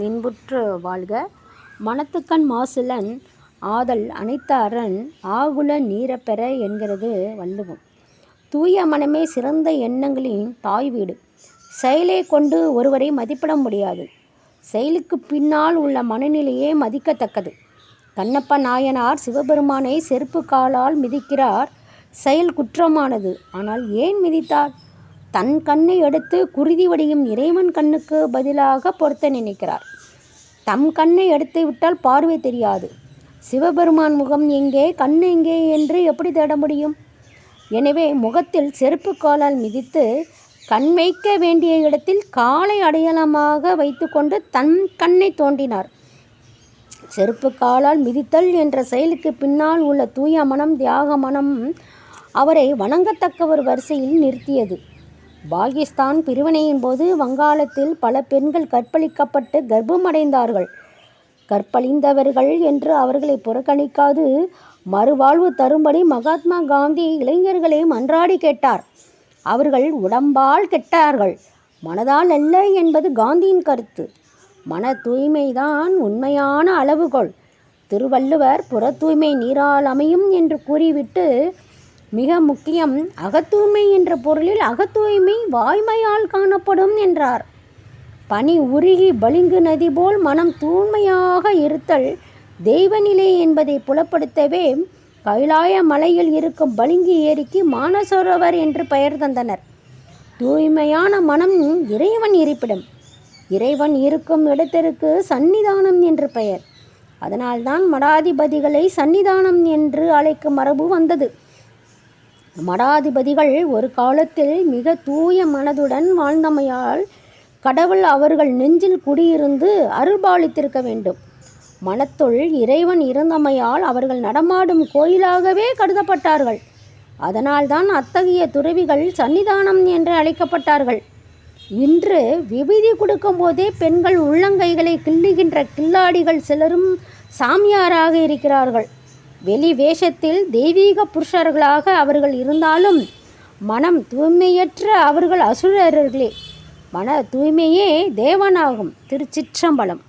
இன்புற்று வாழ்க. மனத்துக்கண் மாசிலன் ஆதல் அனைத்த அரண் ஆகுல நீரப்பெற என்கிறது வள்ளுவம். தூய மனமே சிறந்த எண்ணங்களின் தாய் வீடு. செயலை கொண்டு ஒருவரை மதிப்பிட முடியாது. செயலுக்கு பின்னால் உள்ள மனநிலையே மதிக்கத்தக்கது. கண்ணப்ப நாயனார் சிவபெருமானை செருப்பு காலால் மிதிக்கிறார். செயல் குற்றமானது. ஆனால் ஏன் மிதித்தார்? தன் கண்ணை எடுத்து குருதி வடியும் இறைவன் கண்ணுக்கு பதிலாக பொருத்த நினைக்கிறார். தம் கண்ணை எடுத்து விட்டால் பார்வை தெரியாது. சிவபெருமான் முகம் எங்கே கண் எங்கே என்று எப்படி தேட முடியும்? எனவே முகத்தில் செருப்பு காலால் மிதித்து கண் வைக்க வேண்டிய இடத்தில் காலை அடையாளமாக வைத்துக்கொண்டு தன் கண்ணை தோண்டினார். செருப்பு காலால் மிதித்தல் என்ற செயலுக்கு பின்னால் உள்ள தூய மனம் தியாக மனம் அவரை வணங்கத்தக்கவர் வரிசையில் நிறுத்தியது. பாகிஸ்தான் பிரிவினையின் போது வங்காளத்தில் பல பெண்கள் கற்பழிக்கப்பட்டு கர்ப்பமடைந்தார்கள். கற்பழிந்தவர்கள் என்று அவர்களை புறக்கணிக்காது. மறுவாழ்வு தரும்படி மகாத்மா காந்தி இளைஞர்களை மன்றாடி கேட்டார். அவர்கள் உடம்பால் கெட்டார்கள். மனதால் அல்ல என்பது காந்தியின் கருத்து. மன தூய்மைதான் உண்மையான அளவுகோல். திருவள்ளுவர் புற தூய்மை நீரால் அமையும் என்று கூறிவிட்டு மிக முக்கியம் அகத்தூய்மை என்ற பொருளில் அகத்தூய்மை வாய்மையால் காணப்படும் என்றார். பனி உருகி பளிங்கு நதி போல் மனம் தூய்மையாக இருத்தல் தெய்வநிலை என்பதை புலப்படுத்தவே கைலாய மலையில் இருக்கும் பளிங்கு ஏரிக்கு மானசரோவர் என்று பெயர் தந்தனர். தூய்மையான மனம் இறைவன் இருப்பிடம். இறைவன் இருக்கும் இடத்திற்கு சன்னிதானம் என்று பெயர். அதனால்தான் மடாதிபதிகளை சன்னிதானம் என்று அழைக்கும் மரபு வந்தது. மடாதிபதிகள் ஒரு காலத்தில் மிக தூய மனதுடன் வாழ்ந்தமையால் கடவுள் அவர்கள் நெஞ்சில் குடியிருந்து அருள்பாலித்திருக்க வேண்டும். மனத்துள் இறைவன் இருந்தமையால் அவர்கள் நடமாடும் கோயிலாகவே கருதப்பட்டார்கள். அதனால்தான் அத்தகைய துறவிகள் சன்னிதானம் என்று அழைக்கப்பட்டார்கள். இன்று விபூதி கொடுக்கும்போதே பெண்கள் உள்ளங்கைகளை கிள்ளுகின்ற கில்லாடிகள் சிலரும் சாமியாராக இருக்கிறார்கள். வெளி வேஷத்தில் தெய்வீக புருஷர்களாக அவர்கள் இருந்தாலும் மனம் தூய்மையற்ற அவர்கள் அசுரர்களே. மன தூய்மையே தேவனாகும். திருச்சிற்றம்பலம்.